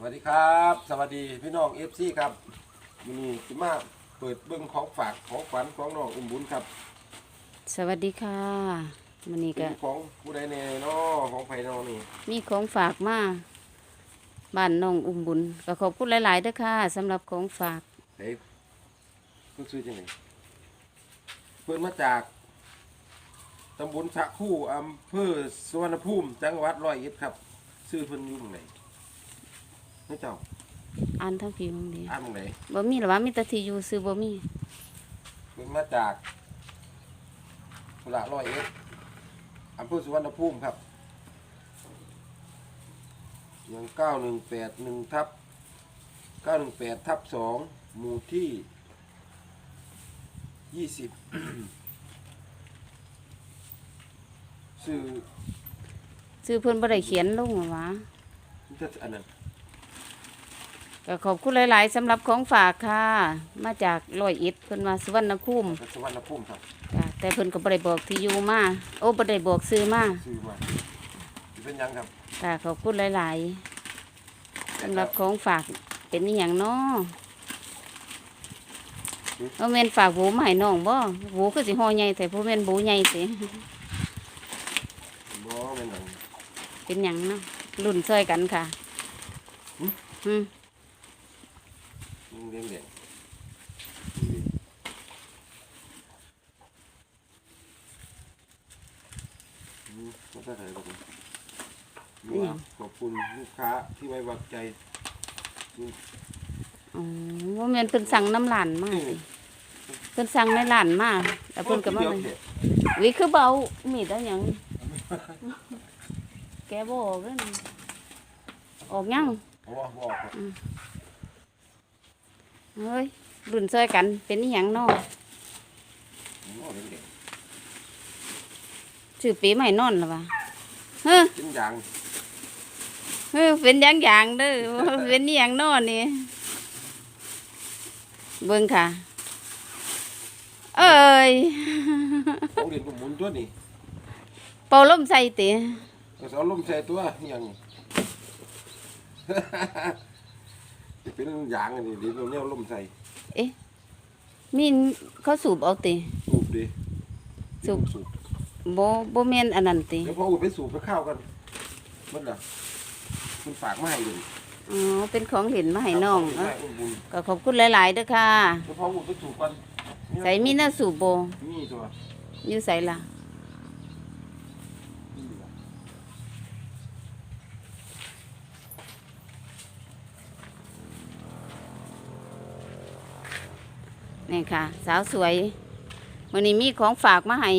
สวัสดีครับ สวัสดีพี่น้องเอฟซีครับวันนี้จิมาเปิดเบื้องของฝากของฝันของน้องอุ้มบุญครับสวัสดีค่ะมันนี้เป็ก็นของผู้ใดแน่เนาะของไผเนอนี่มีของฝากมาบ้านน้องอุ้มบุญก็ขอบคุณหลายๆเด้อค่ะสำหรับของฝากเฮ้ยเพิ่นซื้อจังไดเพิ่นมาจากตำบลสะคู่อำเภอสุวรรณภูมิจังหวัดร้อยเอ็ดครับ ซื้อเพิ่นอยู่ตรงไหน นี่เจ้าอ่านทั้งพี่น้องเดียวอ่านตรงไหนบ่มีหรอวะมีแต่ที่อยู่ซื้อบ่มีเพิ่นมาจากสุระร้อยเอ็ดอำเภอสุวรรณภูมิครับยังเก้าหนึ่งแปดหนึ่งทับเก้าหนึ่งแปดทับสองหมู่ที่ยี่สิบซื้อซื้อเพิ่นบ่ได้เขียนลงหรอวะจะอันนั้น ก็ขอบคุณหลาย ๆสำหรับของฝากค่ะ มาจากร้อยเอ็ดเพิ่นมาสุวรรณภูมิสุวรรณภูมิครับจ้ะแต่เพิ่นก็บ่ได้บอกที่อยู่มาโอ้บ่ได้บอกซื้อมาซื้อมาสิเป็นหยังครับค่ะขอบคุณหลาย ๆสำหรับของฝากเป็นอหย่างน้อเอาแม่นฝากหูมาให้น้องบ่หูคือสิห่อใหญ่แต่ผู้แม่นบูใหญ่สิบ่เป็นหยังเป็นหยังเนาะรุ่นช่วยกันค่ะหึ อืมยิงเลี้ยงเด็กอืมก็ได้เลยครับผมนี่ว่าขอบคุณลูกค้าที่ไว้วางใจอ๋อว่าแม่นเพิ่นสั่งน้ำหลานมาสิเพิ่นสั่งในหลานมาแล้วเพิ่นก็มาเลยวิคือเบามีดอะหยัง แกบ่ออกเลยนี่ออกยังเพราะว่าบอกครับ เฮ้ยรุ่นช่วยกันเป็นอหยังเนาะโอ้เลี้ยงเด็กชื่อปีใหม่นอนหรอวะเฮ้อกินอย่างเฮ้อเป็นอย่างอย่างๆเด้อ เป็นอหยังเนอนนี่เบิ่งค่ะ เอ้ยของเรียนกับหมุนตัวนี่เป่าลมใส่ติกระสอนลมใส่ตัวอหย่าง จะเป็นอย่างอันนี้เดี๋ยวเราเนี่ยลมใส่มีนเขาสูบเอาติ สูบดิสูบ สูบบ่บ่แม่นอันนั้นติเดี๋ยวพออุดไปสูบไปเข้าวกันมันล่ะคุณฝากมาให้เลยอ๋อเป็นของเห็นมาให้น้องเอเอ้ออุ่นบุญก็ขอบคุณหลายๆเด้อค่ะเดี๋ยวพออุดไปสูบกันใส่มีหน้าสูบบ่นี่ตัวอยู่ใส่ล่ะ นี่ล่ะ นี่ค่ะ สาวสวยมื้อนี้มีของฝากมาให้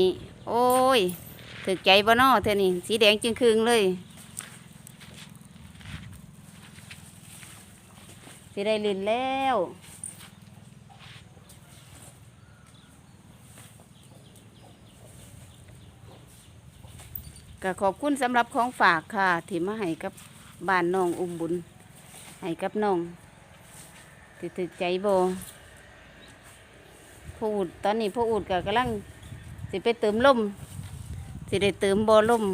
โอ้ยถึกใจบ่นอเท่านี้สีแดงจึงครึงเลยสิได้ลินแล้วก็ขอบคุณสำหรับของฝากค่ะ ที่มาให้กับบ้านน้องอุ้มบุญให้กับน้องถือถือใจโบ พ่ออูดตอนนี้พ่ออูดก็กำลังสิไปเติมลมสิได้เติมบอลม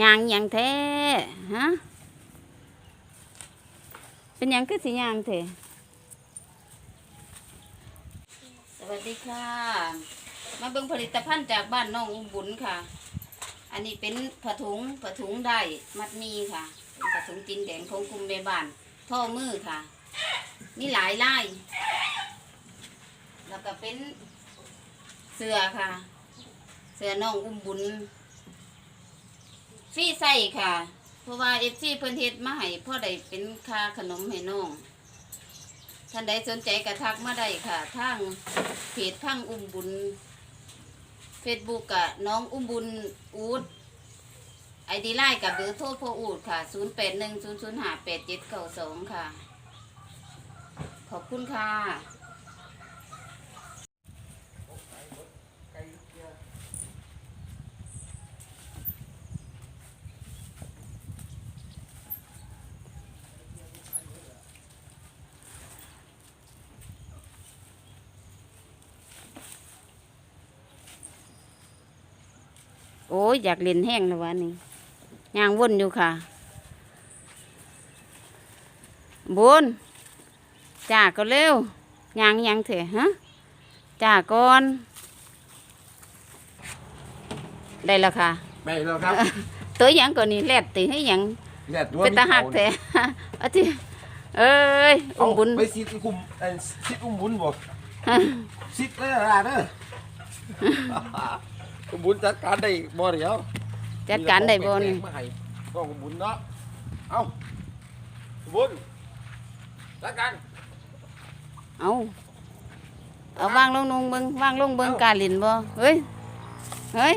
ยางยังแท้ฮะเป็นยังคือสิยางแท้สวัสดีค่ะ มาเบิ่งผลิตภัณฑ์จากบ้านน้องอุ้มบุญค่ะ อันนี้เป็นผ้าถุงผ้าถุงได้มัดมีค่ะเป็นผ้าถุงจินแดงของกลุ่มแม่บ้านท่อมือค่ะมีหลายลายแล้วก็เป็นเสื้อค่ะ เสื้อน้องอุ้มบุญฟรีใส่ค่ะ เพราะว่าเอฟซีเพิ่นเฮ็ดมาให้พ่อได้เป็นค่าขนมให้น้องท่านใดสนใจกระทักมาได้ค่ะทางเพจพังอุ้มบุญ เฟซบุ๊กกับน้องอุ้มบุญอูดไอดีไลน์กับเบอร์โทรพ่ออูดค่ะ 0 8 1 0 0 5 8 7 9 2 ค่ะ ขอบคุณค่ะ โอ้ยอยากเล่นแห้งแล้ววะนี่ย่างวนอยู่ค่ะบุญจ่าก็เร็วย่างยังเถอะฮะจ่าก่อน ได้แล้วค่ะ ไม่แล้วครับ ตัวหยังก่อนนี่แลดตีให้หยังแลดตัวเป็นตาหักแท้เอาที่เอ้ยอุ้มบุญไปซิดอุ้มเอ้ยซิดอุ้มบุญบ่ซิดเลยล่ะเด้ออุ้ม บุญจัดการได้บ่เดี๋ยวจัดการได้บ่มีนี่แต่ของแปลกๆมาให้กล้องอุ้มบุญเนาะเอาอุ้มบุญจัดการเอาเอาวางลงลงเบิงวางลงเบิงกาลินบ่เฮ้ยเฮ้ย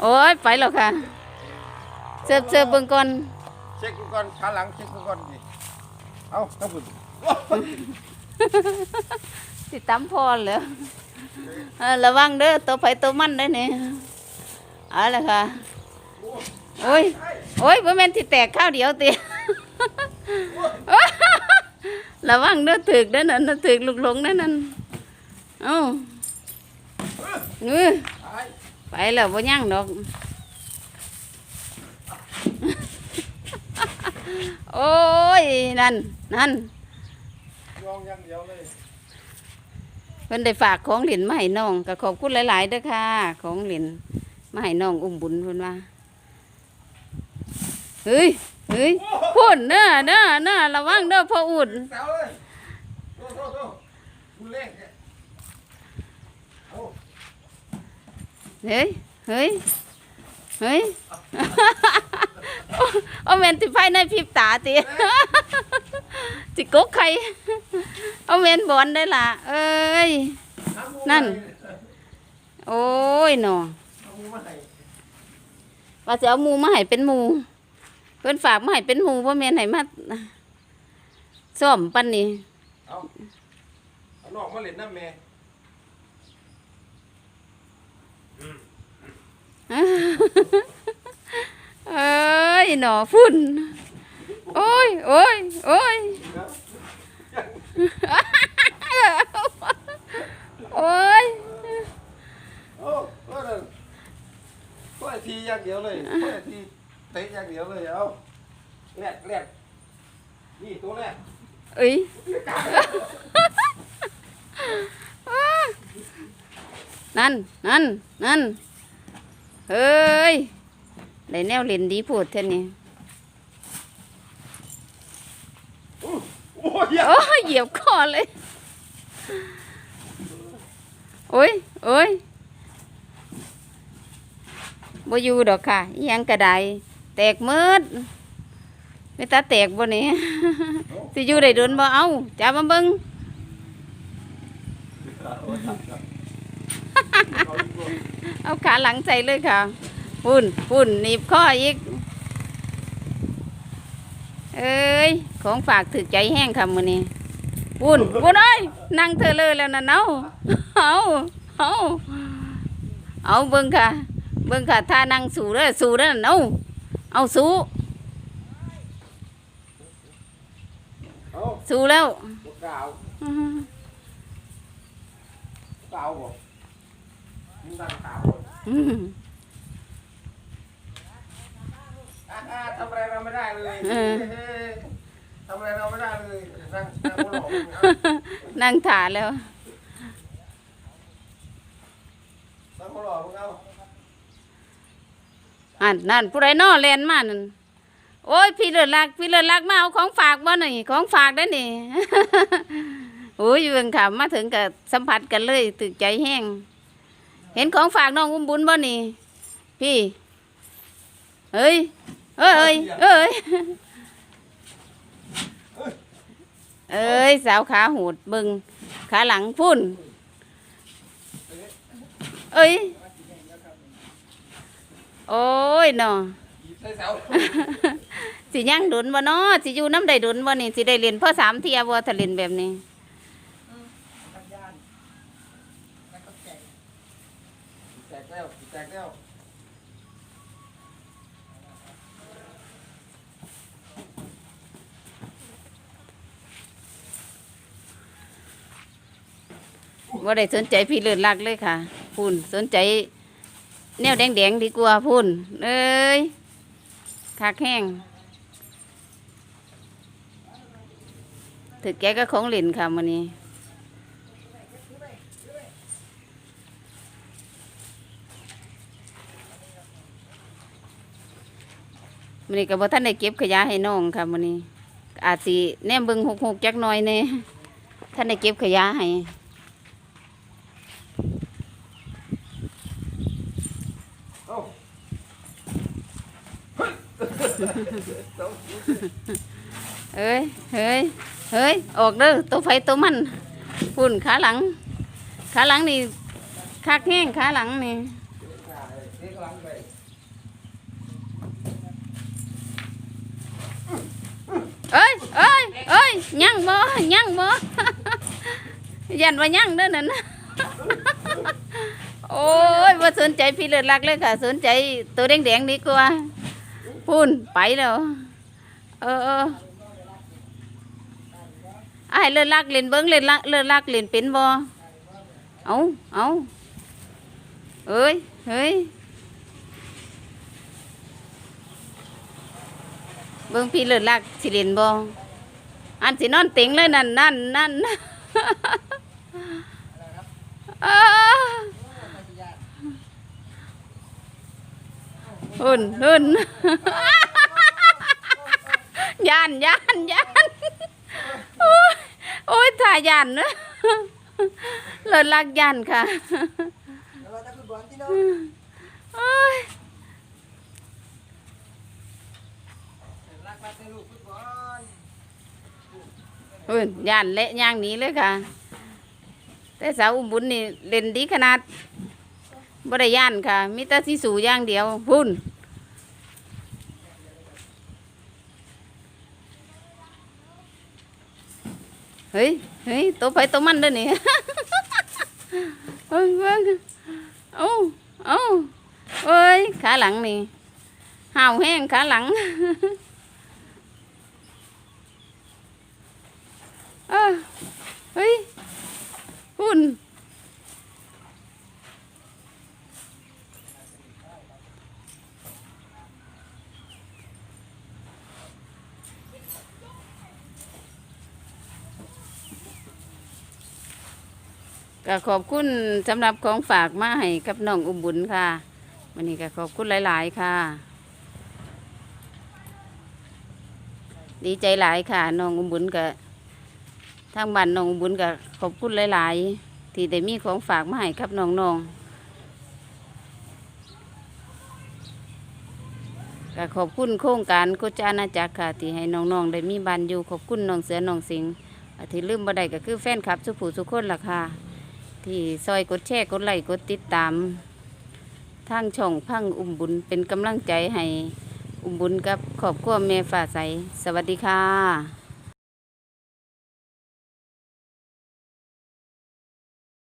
โอ้ยไปแล้วค่ะเสิร์ฟเสิร์ฟเบิงก่อนเช็คดูก่อนขาหลังเช็คดูก่อนดิเอากระปุกสิตำพอแล้วเออ ระวังเด้อตัวไผตัวมันได้อนี่เอาละค่ะโอ้ยโอ้ยบ่แม่นที่แตกข้าวเดียวติระวังเด้อถึกเด้อนั่นน่ะถึกลูกหลงเด้อนั่นเอ้าเออตายไปแล้วบ่ยังดอกโอ้ยนั่นนั่นยองอย่าง เพิ่นได้ฝากของหลินมาให้น้องก็ขอบคุณหลายๆเด้อค่ะ ของหลินมาให้น้องอุ้มบุญเพิ่นว่าเฮ้ยเฮ้ยพุ่นเด้อเด้อเด้อระวังเด้อพ่ออุดแซวเลยโตโตโตคุณเล่นเนี่ยเอาเฮ้ยเฮ้ยเฮ้ยเอาแมนติไฟในพริบตาติจิกกใคร เอาแม่นบอลได้ล่ะเอ้ยเอาหมูนั่นมาให้โอ้ยหนอเอาหมูมาให้ว่าจะเอาหมูมาให้เป็นหมูเพิ่นฝากมาให้เป็นหมูบ่แม่นให้มาซ่อมปันนี่เอาเอานอกมาเล่นน้ำแม่เอ้ยหนอฝุ่นโอ้ยโอ้ยโอ้ย โอ้ยโอ้เออนั่นปล่อยทีอย่างเดียวเลยปล่อยทีเตะอย่างเดียวเลยเอาแรกแรกนี่ตัวแรกเอ้ยนั่นนั่นนั่นเฮ้ยได้แนวเล่นดีพูดเท่านี้ โอ้ยอย่า โอ้ยเหยียบคอเลย โอ้ยโอ้ยบ่อยู่ดอกค่ะยังกระไดแตกมืดไม่ตาแตกบ่นี่สิอยู่ได้โดนบ่เอาจับมาเบิ่งเอาขาหลังใส่เลยค่ะปุ่นปุ่นหนีบข้ออีก เอ้ย ของฝากถึกใจแห้งค่ะมื้อนี้ปุ่นปุ่นเอ้ยนั่งเธอเลยแล้วนะเนาเอาเอาเอาเบิ่งค่ะ เบิ่งค่ะท่านั่งสู่เด้อสู่เด้อเนาเอาสู่เอาสู่แล้วบ่กล่าวอื้อหือกล่าวบ่มึ งดังกล่าวอื้อหืออ่าๆทำอะไรเราไม่ได้เลยเฮ้ยทำอะไรเราไม่ได้เลยนั่งนั่งบนหลอกมึงเอานั่งถ่าแล้ว นั่งบนหลอกมึงเอาอันนั่นผู้ใดนอแลนมานั่นโอ้ยพี่เลือดลักพี่เลือดลักมาเอาของฝากบ่หน่อยของฝากได้อนี่ โอ้ยเบิ่งค่ะมาถึงกับสัมผัสกันเลยตึกใจแห้ง เห็นของฝากน้องอุ้มบุญบ่นี่ พี่เอ้ย เอ้ยเอ้ยเอ้ยสาวขาหูดเบิ่งขาหลังพุ่น เอ้ยโอ้ยเนาะสิยังดุนบ่เนาะสิอยู่น้ำได้ดุนบ่นี่สิได้เรียนพ่อสามเทียบ่ถ้าเรียนแบบนี้แตกแล้วแตกแล้ว บ่าได้สนใจพี่เลือดรักเลยค่ะคุณสนใจ แนวแดงๆดีกว่าพุ่นเอ้ยคักแห้งถึกแกก็ของเล่นค่ะมื้อนี้มื้อนี้ก็บ่ทันได้เก็บขยะให้น้องค่ะมื้อนี้ อาจสิแนมเบิ่งหกๆจักหน่อยแหน่ท่านได้เก็บขยะให้ เอ้า เอ้ย เฮ้ย เฮ้ย ออกเด้อตัวไฟตัวมันพุ่นขาหลัง ขาหลังนี่คักแห้งขาหลังนี่เอ้ยเอ้ยเอ้ยยังบ่ยังบ่ยันว่ายังเด้อนั่นโอ้ยว่าสนใจพี่เลือดรักเลยค่ะ สนใจตัวแดงๆดีกว่า พุ่นไปแล้ว เออเออไอ้เลือดรักเล่นเบิ้งเล่นลักเลือดรักเล่นเป็นบ่เอาเอาเอ้ยเฮ้ยเบิ้งพี่เลือดรักสิเล่นบ่อันสินอนเต็งเลยนั่นนั่นนั่นอ้า หุ่นหุ่นยานยานยานโอ้ยโอ้ยถ่ายยานนะเลิศลักยานค่ะเราตะกุบอลที่น้องโอ้ยรักมาเป็นลูกฟุตบอลหุ่นยานเละย่างนี้เลยค่ะ แต่สาวอุบุญนี่เล่นดีขนาด บ่ได้ย่านค่ะมีแต่สิสู่อย่างเดียวพุ่นเฮ้ยเฮ้ยตัวไปตัวมันเด้อนี่เบิ่งเบิ่งเอ้าเอ้เอ้ยขาหลังนี่ห่าวแห้งขาหลังเอ้าเฮ้ยหุ่น ก็ขอบคุณสำหรับของฝากมาให้กับน้องอุบุญค่ะวันนี้ก็ขอบคุณหลาย ๆ ค่ะ ดีใจหลายค่ะน้องอุบุญก็ทางบ้านน้องอุบุญก็ขอบคุณหลาย ๆ ที่ได้มีของฝากมาให้กับน้องๆก็ขอบคุณโครงการโคจาอาณาจักรค่ะที่ให้น้องๆได้มีบ้านอยู่ขอบคุณน้องเสือน้องสิงห์อ่าที่ลืมบ่ได้ก็คือแฟนคลับสุผู้สุคนล่ะค่ะ ที่ซอยกดแชร์กดไลค์กดติดตามทางช่องพังอุ้มบุญเป็นกำลังใจให้อุ้มบุญกับขอบครัวแม่ฝ่าใส สวัสดีค่ะ